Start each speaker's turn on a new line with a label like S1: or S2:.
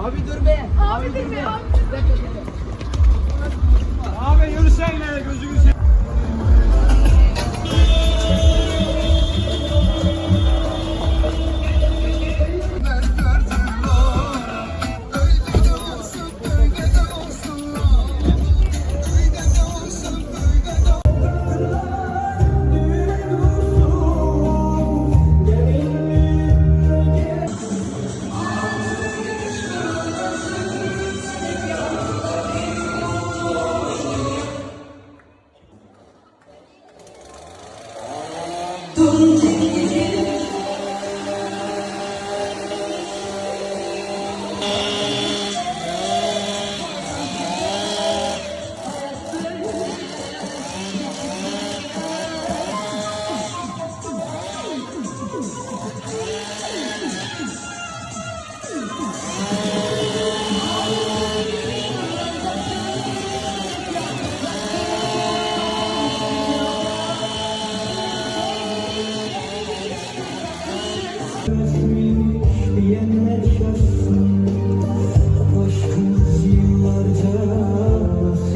S1: Abi dur be.
S2: Abi dur be, abi dur be.
S3: Don't take şaşmış
S4: diyenler şaşmış